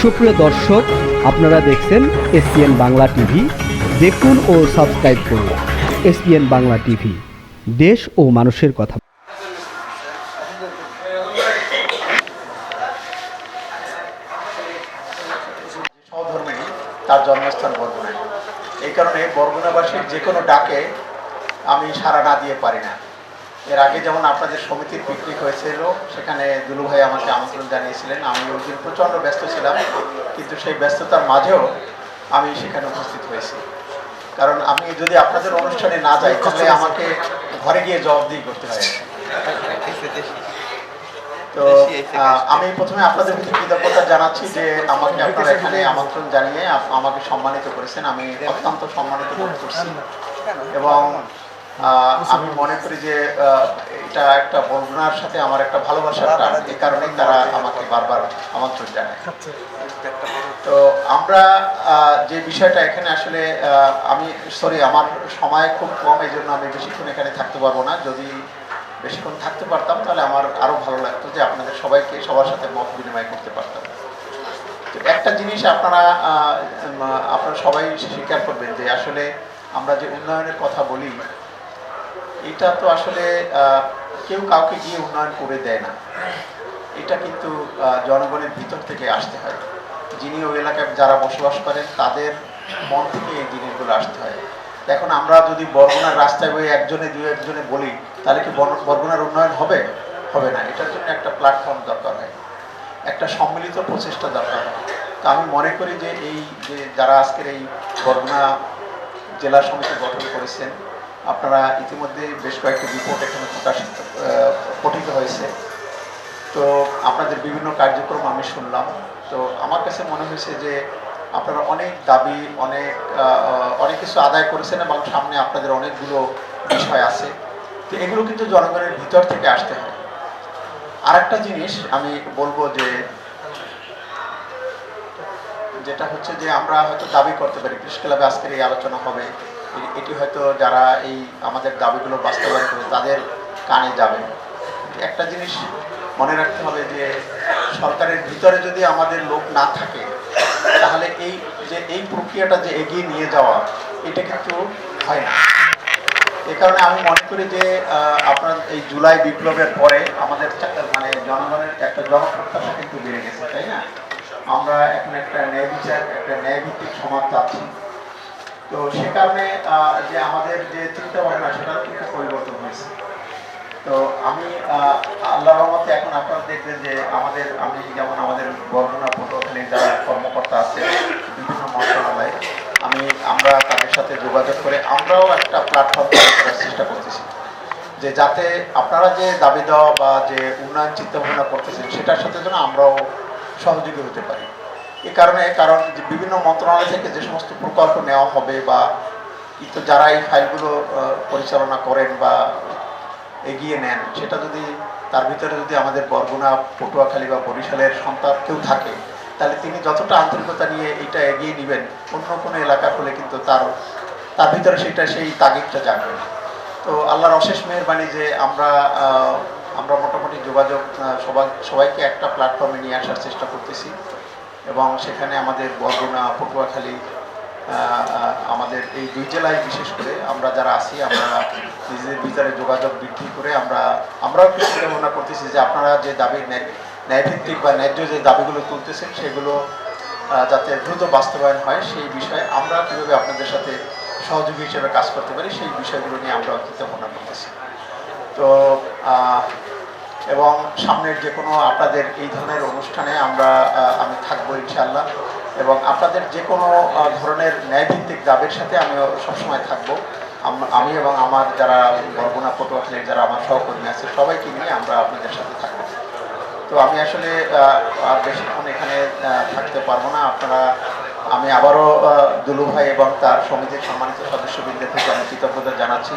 সুপ্রিয় দর্শক, আপনারা দেখছেন এসপিএন বাংলা টিভি। দেখুন ও সাবস্ক্রাইব করুন এসপিএন বাংলা টিভি। দেশ ও মানুষের কথা। তার জন্মস্থান বরগুনায় এই কারণে বরগুনাবাসীর যে কোনো ডাকে আমি সাড়া না দিয়ে পারি না। এর আগে যেমন আপনাদের সমিতির পিকনিক হয়েছিল, সেখানে দুলু ভাই আমাকে আমন্ত্রণ জানিয়েছিলেন। আমি ওই দিন প্রচণ্ড ব্যস্ত ছিলাম, কিন্তু সেই ব্যস্ততার মাঝেও আমি সেখানে উপস্থিত হয়েছি। কারণ আমি যদি আপনাদের অনুষ্ঠানে না যাই, তাহলে আমাকে ঘরে গিয়ে জবাবদিহি করতে হয়। তো আমি প্রথমে আপনাদের প্রতি কৃতজ্ঞতা জানাচ্ছি যে আমাকে আপনারা এখানে আমন্ত্রণ জানিয়ে আমাকে সম্মানিত করেছেন। আমি অত্যন্ত সম্মানিত করছি। এবং আমি মনে করি যে এটা একটা বরগুনার সাথে আমার একটা ভালোবাসার টান। এই কারণেই তারা আমাকে বারবার আমন্ত্রণ জানায়। তো আমরা যে বিষয়টা এখানে আসলে আমি সরি আমার সময় খুব কম এই জন্য আমি বেশিক্ষণ এখানে থাকতে পারব না। যদি বেশিক্ষণ থাকতে পারতাম তাহলে আমার আরও ভালো লাগতো যে আপনাদের সবাইকে সবার সাথে মত বিনিময় করতে পারতাম। তো একটা জিনিস আপনারা আহ, আপনারা সবাই স্বীকার করবেন যে আসলে আমরা যে উন্নয়নের কথা বলি এটা তো আসলে কেউ কাউকে গিয়ে উন্নয়ন করে দেয় না। এটা কিন্তু জনগণের ভিতর থেকে আসতে হয়। যিনি ওই এলাকায় যারা বসবাস করেন, তাদের মন থেকে এই জিনিসগুলো আসতে হয়। এখন আমরা যদি বরগুনার রাস্তায় বই একজনে দু একজনে বলি, তাহলে কি বর- বরগুনার উন্নয়ন হবে? হবে না। এটার জন্য একটা প্ল্যাটফর্ম দরকার হয়। একটা সম্মিলিত প্রচেষ্টা দরকার হয়। তো আমি মনে করি যে এই যে যারা আজকের এই বরগুনা জেলা সমিতি গঠন করেছেন আপনারা ইতিমধ্যে বেশ কয়েকটি রিপোর্ট এখানে প্রকাশিত পঠিত হয়েছে। তো আপনাদের বিভিন্ন কার্যক্রম আমি শুনলাম। তো আমার কাছে মনে হয়েছে যে আপনারা অনেক দাবি, অনেক অনেক কিছু আদায় করেছেন এবং সামনে আপনাদের অনেকগুলো বিষয় আছে। তো এগুলো কিন্তু জনগণের ভিতর থেকে আসতে হয়। আরেকটা জিনিস আমি বলব যে, যেটা হচ্ছে যে আমরা হয়তো দাবি করতে পারি প্রেস ক্লাবে আজকের এই আলোচনা হবে। এটি হয়তো যারা এই আমাদের দাবিগুলো বাস্তবায়ন করে তাদের কানে যাবে একটা জিনিস মনে রাখতে হবে যে, সরকারের ভিতরে যদি আমাদের লোক না থাকে, তাহলে এই যে এই প্রক্রিয়াটা যে এগিয়ে নিয়ে যাওয়া, এটা কিন্তু হয় না। এ কারণে আমি মনে করি যে আপনার এই জুলাই বিপ্লবের পরে আমাদের মানে জনগণের একটা জনপ্রত্যাশা কিন্তু বেড়ে গেছে, তাই না? আমরা এখন একটা ন্যায় বিচার, একটা ন্যায় ভিত্তিক সমাজ চাচ্ছি। তো সে কারণে যে আমাদের যে চিন্তা ভাবনা, সেটারও কিন্তু পরিবর্তন হয়েছে। তো আমি আল্লাহ রহমতে এখন আপনারা দেখবেন যে আমাদের, আমি যেমন আমাদের বর্ণনা পটুয়াখালীর যারা কর্মকর্তা আছে বিভিন্ন মন্ত্রণালয়ে, আমি, আমরা তাদের সাথে যোগাযোগ করে আমরাও একটা প্ল্যাটফর্ম করার চেষ্টা করতেছি। যে যাতে আপনারা যে দাবি দেওয়া বা যে উন্নয়ন চিন্তা ভাবনা করতেছেন, সেটার সাথে যেন আমরাও সহযোগী হতে পারি। এই কারণে, কারণ যে বিভিন্ন মন্ত্রণালয় থেকে যে সমস্ত প্রকল্প নেওয়া হবে বা যারা এই ফাইলগুলো পরিচালনা করেন বা এগিয়ে নেন, সেটা যদি তার ভিতরে যদি আমাদের বরগুনা, পটুয়াখালী বা বরিশালের সন্তান কেউ থাকে, তাহলে তিনি যতটা আন্তরিকতা নিয়ে এটা এগিয়ে নেবেন, অন্য কোনো এলাকা হলে কিন্তু তার তার ভিতরে সেটা, সেই তাগিদটা জাগবে। তো আল্লাহর অশেষ মেহরবানি যে আমরা আমরা মোটামুটি যোগাযোগ সবাই, সবাইকে একটা প্ল্যাটফর্মে নিয়ে আসার চেষ্টা করতেছি। এবং সেখানে আমাদের বরগুনা, পটুয়াখালী আমাদের এই দুই জেলায় বিশেষ করে আমরা যারা আছি, আমরা নিজেদের ভিতরে যোগাযোগ বৃদ্ধি করে আমরা, আমরাও একটু চিন্তা করতেছি যে আপনারা যে দাবি ন্যায়- ন্যায়ভিত্তিক বা ন্যায্য যে দাবিগুলো তুলতেছেন, সেগুলো যাতে দ্রুত বাস্তবায়ন হয়, সেই বিষয়ে আমরা কীভাবে আপনাদের সাথে সহযোগী হিসেবে কাজ করতে পারি, সেই বিষয়গুলো নিয়ে আমরা চিন্তা ভাবনা করতেছি। তো এবং সামনের যে কোনো আপনাদের এই ধরনের অনুষ্ঠানে আমরা আমি থাকব ইনশাল্লাহ এবং আপনাদের যে কোনো ধরনের ন্যায়ভিত্তিক দাবির সাথে আমিও সবসময় থাকব। আমি এবং আমার যারা বরগুনা পটুয়াখালীর যারা আমার সহকর্মী আছে, সবাইকে নিয়ে আমরা আপনাদের সাথে থাকব। তো আমি আসলে আর বেশিক্ষণ এখানে থাকতে পারব না। আপনারা, আমি আবারও দুলু ভাই এবং তার সমিতির সম্মানিত সদস্যবৃন্দের থেকে আমি কৃতজ্ঞতা জানাচ্ছি।